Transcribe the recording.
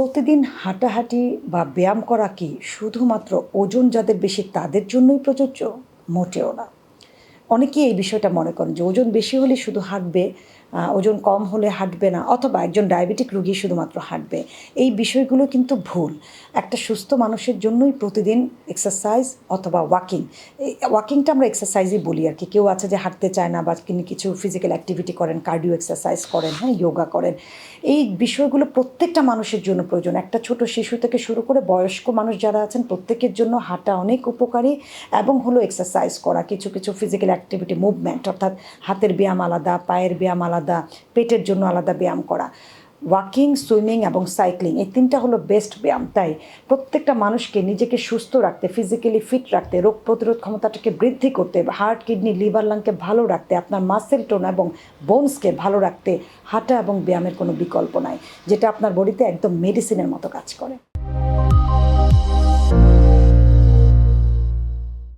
প্রতিদিন হাঁটাহাঁটি বা ব্যায়াম করা কি শুধুমাত্র ওজন যাদের বেশি তাদের জন্যই প্রযোজ্য? মোটেও না। অনেকেই এই বিষয়টা মনে করেন যে ওজন বেশি হলে শুধু হাঁটবে ওজন কম হলে হাঁটবে না, অথবা একজন ডায়াবেটিক রুগী শুধুমাত্র হাঁটবে। এই বিষয়গুলো কিন্তু ভুল। একটা সুস্থ মানুষের জন্যই প্রতিদিন এক্সারসাইজ অথবা ওয়াকিং ওয়াকিংটা আমরা এক্সারসাইজই বলি আর কি। কেউ আছে যে হাঁটতে চায় না বা কিছু ফিজিক্যাল অ্যাক্টিভিটি করেন কার্ডিও এক্সারসাইজ করেন হ্যাঁ যোগা করেন। এই বিষয়গুলো প্রত্যেকটা মানুষের জন্য প্রয়োজন। একটা ছোট শিশু থেকে শুরু করে বয়স্ক মানুষ যারা আছেন, প্রত্যেকের জন্য হাঁটা অনেক উপকারী এবং হলো এক্সারসাইজ করা। কিছু কিছু ফিজিক্যাল অ্যাক্টিভিটি মুভমেন্ট অর্থাৎ হাতের ব্যায়াম আলাদা, পায়ের ব্যায়াম আলাদা পেটের জন্য আলাদা ব্যায়াম করা। ওয়াকিং, সুইমিং এবং সাইক্লিং এই তিনটা হলো বেস্ট ব্যায়াম। তাই প্রত্যেকটা মানুষকে নিজেকে সুস্থ রাখতে, ফিজিক্যালি ফিট রাখতে, রোগ প্রতিরোধ ক্ষমতাটাকে বৃদ্ধি করতে, হার্ট, কিডনি, লিভার লাংকে ভালো রাখতে, আপনার মাসেল টোন এবং বোনসকে ভালো রাখতে হাঁটা এবং ব্যায়ামের কোনো বিকল্প নাই, যেটা আপনার বডিতে একদম মেডিসিনের মতো কাজ করে।